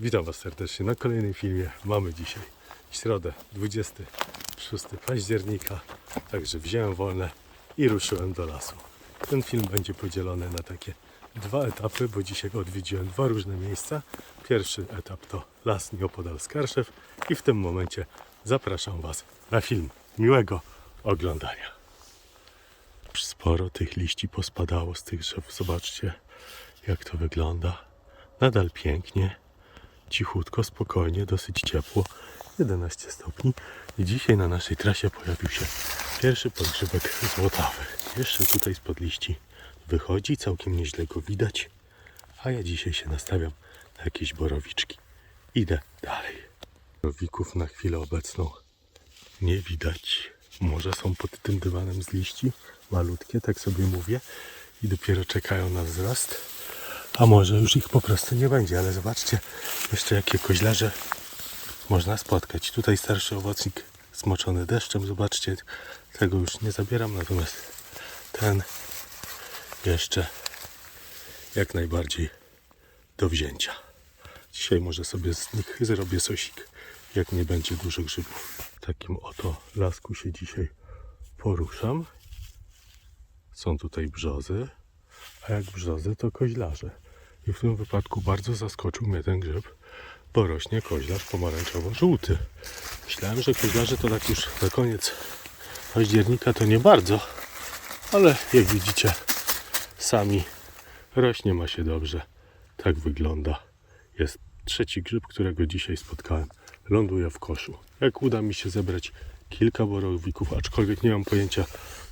Witam Was serdecznie na kolejnym filmie. Mamy dzisiaj środę 26 października, także wziąłem wolne i ruszyłem do lasu. Ten film będzie podzielony na takie dwa etapy, bo dzisiaj odwiedziłem dwa różne miejsca. Pierwszy etap to las nieopodal Skarszew i w tym momencie zapraszam Was na film. Miłego oglądania. Sporo tych liści pospadało z tych drzew. Zobaczcie, jak to wygląda. Nadal pięknie cichutko, spokojnie, dosyć ciepło, 11 stopni. I dzisiaj na naszej trasie pojawił się pierwszy podgrzybek złotawy. Jeszcze tutaj spod liści wychodzi, całkiem nieźle go widać. A ja dzisiaj się nastawiam na jakieś borowiczki. Idę dalej. Borowików na chwilę obecną nie widać. Może są pod tym dywanem z liści, malutkie, tak sobie mówię, i dopiero czekają na wzrost. A może już ich po prostu nie będzie, ale zobaczcie jeszcze jakie koźlarze można spotkać. Tutaj starszy owocnik smoczony deszczem, zobaczcie, tego już nie zabieram, natomiast ten jeszcze jak najbardziej do wzięcia. Dzisiaj może sobie z nich zrobię sosik, jak nie będzie dużo grzybów. W takim oto lasku się dzisiaj poruszam. Są tutaj brzozy, a jak brzozy to koźlarze. I w tym wypadku bardzo zaskoczył mnie ten grzyb, bo rośnie koźlarz pomarańczowo-żółty. Myślałem, że koźlarze to tak już na koniec października to nie bardzo, ale jak widzicie sami rośnie ma się dobrze. Tak wygląda. Jest trzeci grzyb, którego dzisiaj spotkałem. Ląduje w koszu. Jak uda mi się zebrać kilka borowików, aczkolwiek nie mam pojęcia,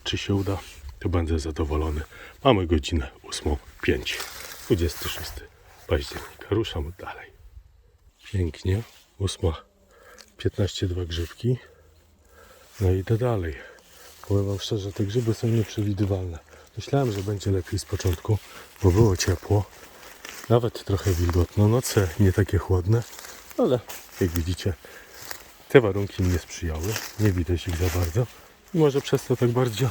czy się uda, to będę zadowolony. Mamy godzinę 8.05. 26 października. Ruszamy dalej. Pięknie. 8.15 dwa grzybki. No i idę dalej. Powiem wam szczerze, te grzyby są nieprzewidywalne. Myślałem, że będzie lepiej z początku, bo było ciepło. Nawet trochę wilgotno. Noce nie takie chłodne, ale jak widzicie, te warunki nie sprzyjały. Nie widać ich za bardzo. Może przez to tak bardzo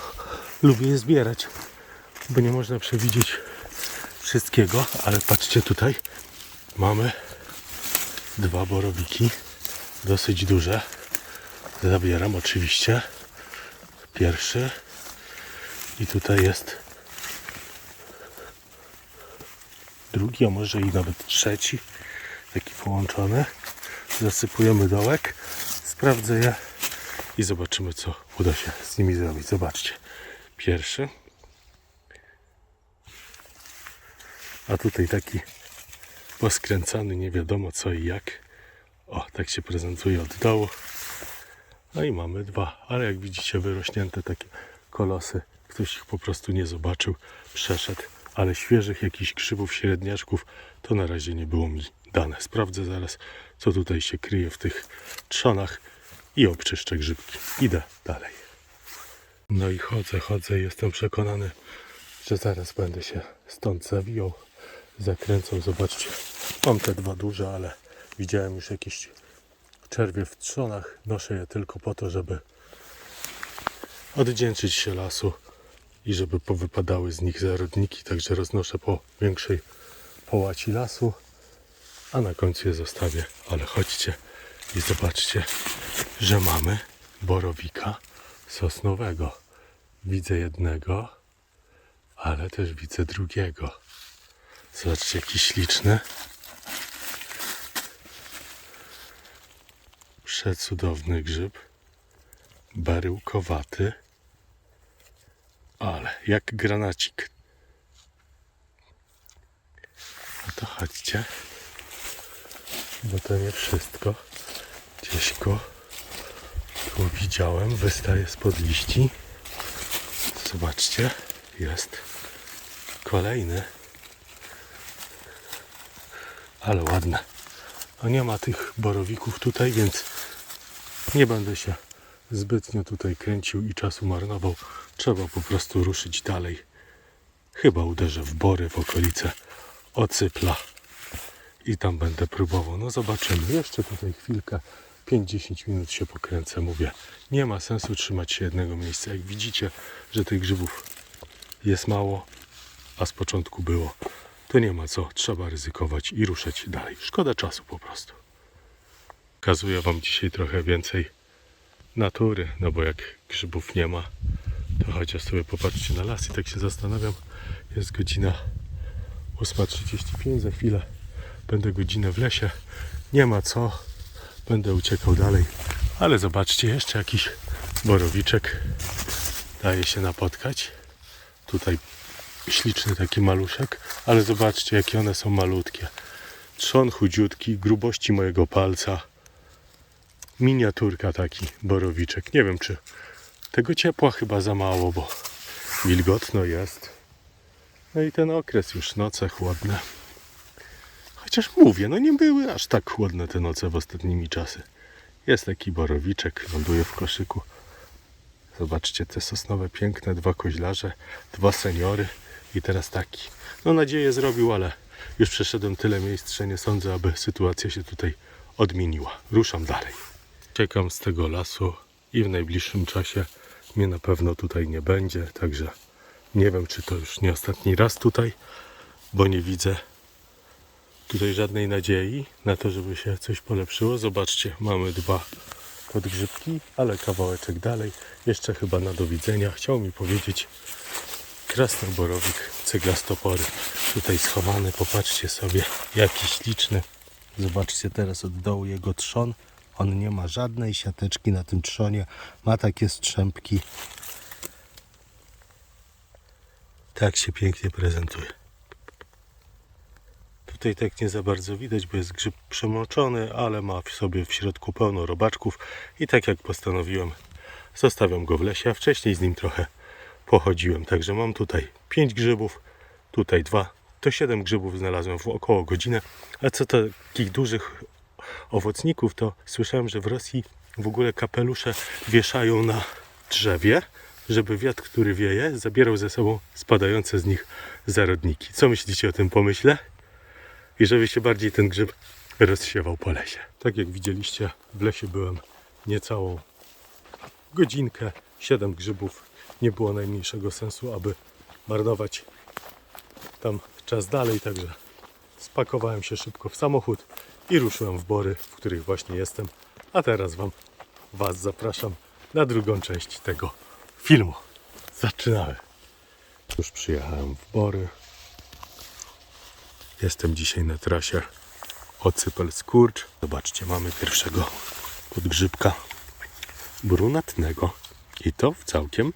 lubię je zbierać, bo nie można przewidzieć wszystkiego, ale patrzcie tutaj, mamy dwa borowiki, dosyć duże. Zabieram oczywiście pierwszy i tutaj jest drugi, a może i nawet trzeci, taki połączony. Zasypujemy dołek, sprawdzę je i zobaczymy co uda się z nimi zrobić. Zobaczcie, pierwszy A tutaj taki poskręcany, nie wiadomo co i jak. O, tak się prezentuje od dołu. No i mamy dwa, ale jak widzicie wyrośnięte takie kolosy. Ktoś ich po prostu nie zobaczył, przeszedł, ale świeżych jakichś grzybów, średniaczków to na razie nie było mi dane. Sprawdzę zaraz, co tutaj się kryje w tych trzonach i obczyszczę grzybki. Idę dalej. No i chodzę, chodzę jestem przekonany, że zaraz będę się stąd zawijał, zakręcał. Zobaczcie, mam te dwa duże, ale widziałem już jakieś czerwie w trzonach. Noszę je tylko po to, żeby oddzięczyć się lasu i żeby powypadały z nich zarodniki. Także roznoszę po większej połaci lasu, a na końcu je zostawię. Ale chodźcie i zobaczcie, że mamy borowika sosnowego. Widzę jednego, ale też widzę drugiego. Zobaczcie, jaki śliczny. Przecudowny grzyb. Baryłkowaty. Ale jak granacik. No to chodźcie. Bo to nie wszystko. Gdzieś go tu widziałem. Wystaje spod liści. Zobaczcie. Jest kolejny. Ale ładne. No nie ma tych borowików tutaj, więc nie będę się zbytnio tutaj kręcił i czasu marnował. Trzeba po prostu ruszyć dalej. Chyba uderzę w bory w okolice Ocypla i tam będę próbował. No zobaczymy. Jeszcze tutaj chwilkę, 5-10 minut się pokręcę. Mówię, nie ma sensu trzymać się jednego miejsca. Jak widzicie, że tych grzybów jest mało, a z początku było. To nie ma co, trzeba ryzykować i ruszać dalej. Szkoda czasu po prostu. Pokazuję Wam dzisiaj trochę więcej natury, no bo jak grzybów nie ma, to chociaż sobie popatrzcie na las i tak się zastanawiam. Jest godzina 8.35, za chwilę będę godzinę w lesie. Nie ma co, będę uciekał dalej. Ale zobaczcie, jeszcze jakiś borowiczek daje się napotkać. Tutaj śliczny taki maluszek, ale zobaczcie jakie one są malutkie. Trzon chudziutki, grubości mojego palca. Miniaturka taki borowiczek. Nie wiem czy tego ciepła chyba za mało, bo wilgotno jest. No i ten okres już noce chłodne. Chociaż mówię, no nie były aż tak chłodne te noce w ostatnimi czasy. Jest taki borowiczek, ląduje w koszyku. Zobaczcie te sosnowe piękne, dwa koźlarze, dwa seniory i teraz taki. No nadzieję zrobił, ale już przeszedłem tyle miejsc, że nie sądzę, aby sytuacja się tutaj odmieniła. Ruszam dalej. Czekam z tego lasu i w najbliższym czasie mnie na pewno tutaj nie będzie, także nie wiem, czy to już nie ostatni raz tutaj, bo nie widzę tutaj żadnej nadziei na to, żeby się coś polepszyło. Zobaczcie, mamy dwa podgrzybki, ale kawałeczek dalej. Jeszcze chyba na do widzenia. Chciał mi powiedzieć krasnoborowik ceglastopory. Tutaj schowany, popatrzcie sobie, jaki śliczny. Zobaczcie teraz od dołu jego trzon. On nie ma żadnej siateczki na tym trzonie. Ma takie strzępki. Tak się pięknie prezentuje. Tutaj tak nie za bardzo widać, bo jest grzyb przemoczony, ale ma w sobie w środku pełno robaczków i tak jak postanowiłem, zostawiam go w lesie, a wcześniej z nim trochę pochodziłem. Także mam tutaj 5 grzybów, tutaj dwa, to 7 grzybów znalazłem w około godzinę. A co do takich dużych owocników, to słyszałem, że w Rosji w ogóle kapelusze wieszają na drzewie, żeby wiatr, który wieje, zabierał ze sobą spadające z nich zarodniki. Co myślicie o tym pomyśle? I żeby się bardziej ten grzyb rozsiewał po lesie. Tak jak widzieliście, w lesie byłem niecałą godzinkę, 7 grzybów. Nie było najmniejszego sensu, aby marnować tam czas dalej, także spakowałem się szybko w samochód i ruszyłem w bory, w których właśnie jestem. A teraz wam was zapraszam na drugą część tego filmu. Zaczynamy. Już przyjechałem w bory. Jestem dzisiaj na trasie Ocypel Skurcz. Zobaczcie, mamy pierwszego podgrzybka brunatnego. I to w całkiem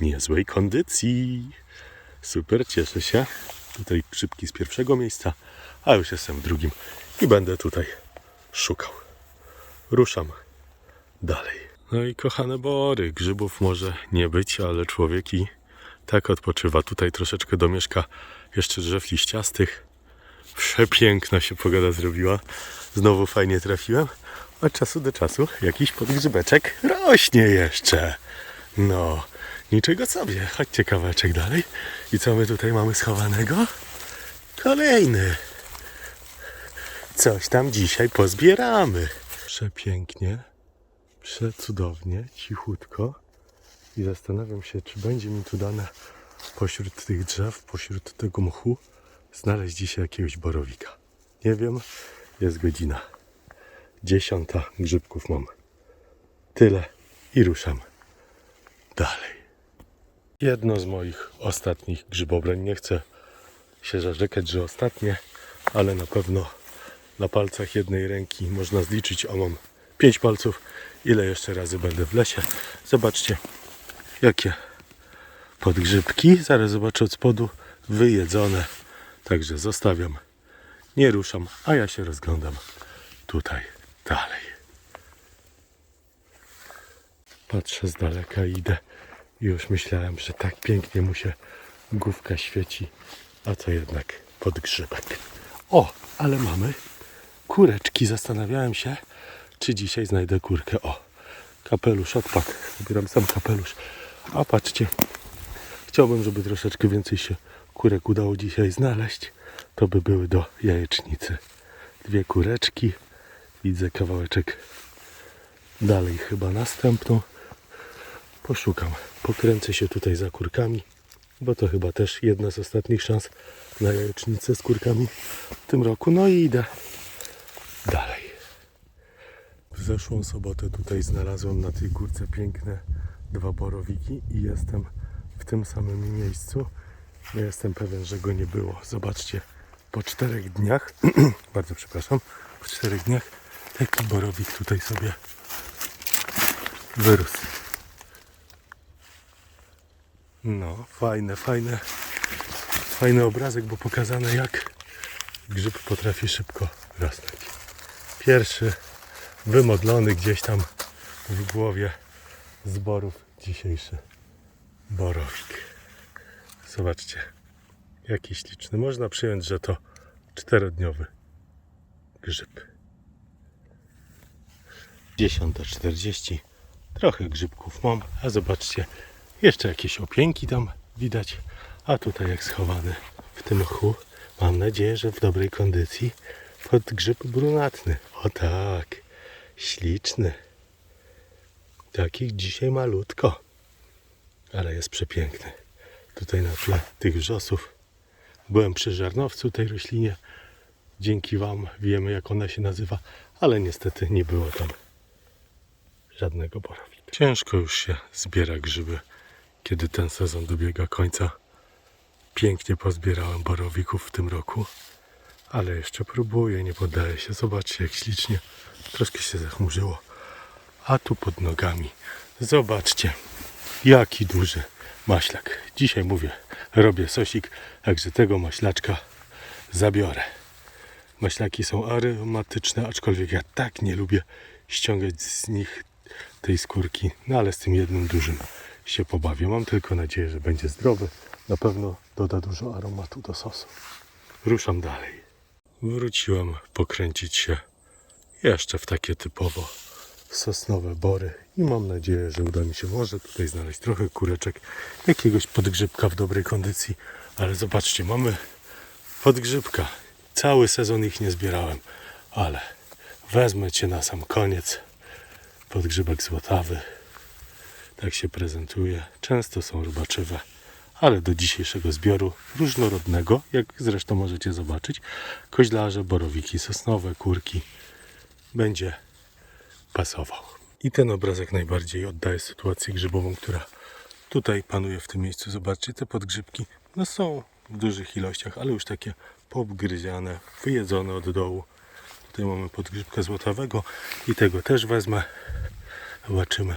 niezłej kondycji. Super, cieszę się. Tutaj grzybki z pierwszego miejsca, a już jestem w drugim i będę tutaj szukał. Ruszam dalej. No i kochane bory, grzybów może nie być, ale człowiek i tak odpoczywa. Tutaj troszeczkę domieszka jeszcze drzew liściastych. Przepiękna się pogoda zrobiła. Znowu fajnie trafiłem. Od czasu do czasu jakiś podgrzybeczek rośnie jeszcze. No, niczego sobie. Chodźcie kawałeczek dalej. I co my tutaj mamy schowanego? Kolejny. Coś tam dzisiaj pozbieramy. Przepięknie, przecudownie, cichutko. I zastanawiam się, czy będzie mi tu dane pośród tych drzew, pośród tego mchu, znaleźć dzisiaj jakiegoś borowika. Nie wiem, jest godzina dziesiąta, grzybków mam tyle i ruszam dalej. Jedno z moich ostatnich grzybobrań, nie chcę się zarzekać, że ostatnie, ale na pewno na palcach jednej ręki można zliczyć, o mam pięć palców, ile jeszcze razy będę w lesie. Zobaczcie, jakie podgrzybki, zaraz zobaczę od spodu, wyjedzone. Także zostawiam, nie ruszam, a ja się rozglądam tutaj dalej. Patrzę z daleka idę i już myślałem, że tak pięknie mu się główka świeci, a to jednak podgrzybek. O, ale mamy kureczki. Zastanawiałem się, czy dzisiaj znajdę kurkę. O, kapelusz odpadł. Zabieram sam kapelusz. A patrzcie, chciałbym, żeby troszeczkę więcej się kurek udało dzisiaj znaleźć. To by były do jajecznicy. Dwie kureczki. Widzę kawałeczek dalej chyba następną. Poszukam. Pokręcę się tutaj za kurkami bo to chyba też jedna z ostatnich szans na jajecznicę z kurkami w tym roku. No i idę dalej. W zeszłą sobotę tutaj znalazłem na tej górce piękne dwa borowiki i jestem w tym samym miejscu. Ja jestem pewien, że go nie było. Zobaczcie, po czterech dniach, bardzo przepraszam, po czterech dniach taki borowik tutaj sobie wyrósł. No, fajne, fajne, fajny obrazek, bo pokazane jak grzyb potrafi szybko rosnąć. Pierwszy wymodlony gdzieś tam w głowie zborów dzisiejszy borowik. Zobaczcie, jaki śliczny. Można przyjąć, że to czterodniowy grzyb. 10.40 Trochę grzybków mam, a zobaczcie, jeszcze jakieś opięki tam widać. A tutaj jak schowany w tym mchu, mam nadzieję, że w dobrej kondycji pod grzyb brunatny. O tak, śliczny. Takich dzisiaj malutko, ale jest przepiękny. Tutaj na tle tych wrzosów. Byłem przy żarnowcu tej roślinie. Dzięki Wam wiemy jak ona się nazywa, ale niestety nie było tam żadnego borowika. Ciężko już się zbiera grzyby, kiedy ten sezon dobiega końca. Pięknie pozbierałem borowików w tym roku, ale jeszcze próbuję, nie poddaję się. Zobaczcie jak ślicznie. Troszkę się zachmurzyło. A tu pod nogami, zobaczcie, jaki duży maślak. Dzisiaj mówię, robię sosik, także tego maślaczka zabiorę. Maślaki są aromatyczne, aczkolwiek ja tak nie lubię ściągać z nich tej skórki. No ale z tym jednym dużym się pobawię. Mam tylko nadzieję, że będzie zdrowy. Na pewno doda dużo aromatu do sosu. Ruszam dalej. Wróciłem pokręcić się jeszcze w takie typowo sosnowe bory i mam nadzieję, że uda mi się może tutaj znaleźć trochę kureczek, jakiegoś podgrzybka w dobrej kondycji. Ale zobaczcie, mamy podgrzybka. Cały sezon ich nie zbierałem, ale wezmę Cię na sam koniec. Podgrzybek złotawy. Tak się prezentuje. Często są robaczywe, ale do dzisiejszego zbioru różnorodnego, jak zresztą możecie zobaczyć, koźlarze, borowiki sosnowe, kurki, będzie pasował. I ten obrazek najbardziej oddaje sytuację grzybową, która tutaj panuje w tym miejscu. Zobaczcie, te podgrzybki no są w dużych ilościach, ale już takie poobgryziane, wyjedzone od dołu. Tutaj mamy podgrzybkę złotawego i tego też wezmę. Zobaczymy,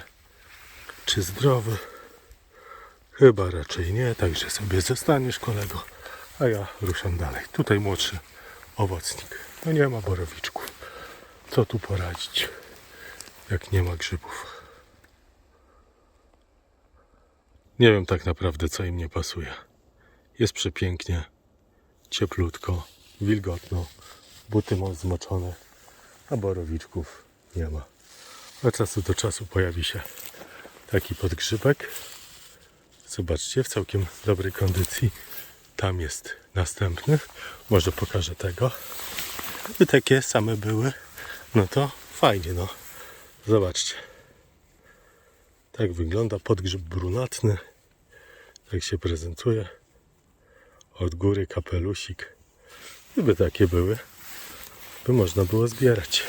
czy zdrowy. Chyba raczej nie, także sobie zostaniesz kolego, a ja ruszam dalej. Tutaj młodszy owocnik. No nie ma borowiczków. Co tu poradzić, jak nie ma grzybów? Nie wiem tak naprawdę, co im nie pasuje. Jest przepięknie, cieplutko, wilgotno, buty mam zmoczone, a borowiczków nie ma. Od czasu do czasu pojawi się taki podgrzybek. Zobaczcie, w całkiem dobrej kondycji. Tam jest następny. Może pokażę tego. Gdyby takie same były, no to fajnie, no. Zobaczcie. Tak wygląda podgrzyb brunatny. Tak się prezentuje. Od góry kapelusik. Gdyby takie były, by można było zbierać.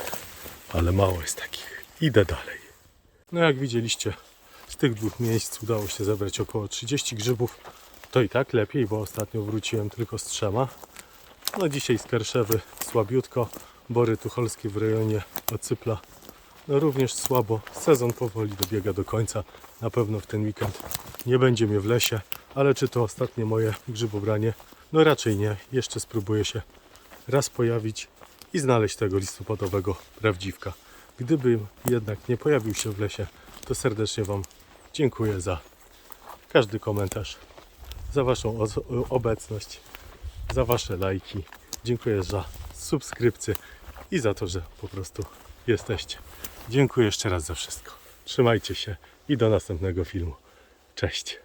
Ale mało jest takich. Idę dalej. No jak widzieliście, z tych dwóch miejsc udało się zebrać około 30 grzybów. To i tak lepiej, bo ostatnio wróciłem tylko z trzema. No dzisiaj z Kerszewy słabiutko. Bory tucholskie w rejonie Ocypla no również słabo. Sezon powoli dobiega do końca. Na pewno w ten weekend nie będzie mnie w lesie, ale czy to ostatnie moje grzybobranie? No raczej nie. Jeszcze spróbuję się raz pojawić i znaleźć tego listopadowego prawdziwka. Gdyby jednak nie pojawił się w lesie, to serdecznie Wam dziękuję za każdy komentarz, za Waszą obecność, za Wasze lajki. Dziękuję za subskrypcję i za to, że po prostu jesteście. Dziękuję jeszcze raz za wszystko. Trzymajcie się i do następnego filmu. Cześć.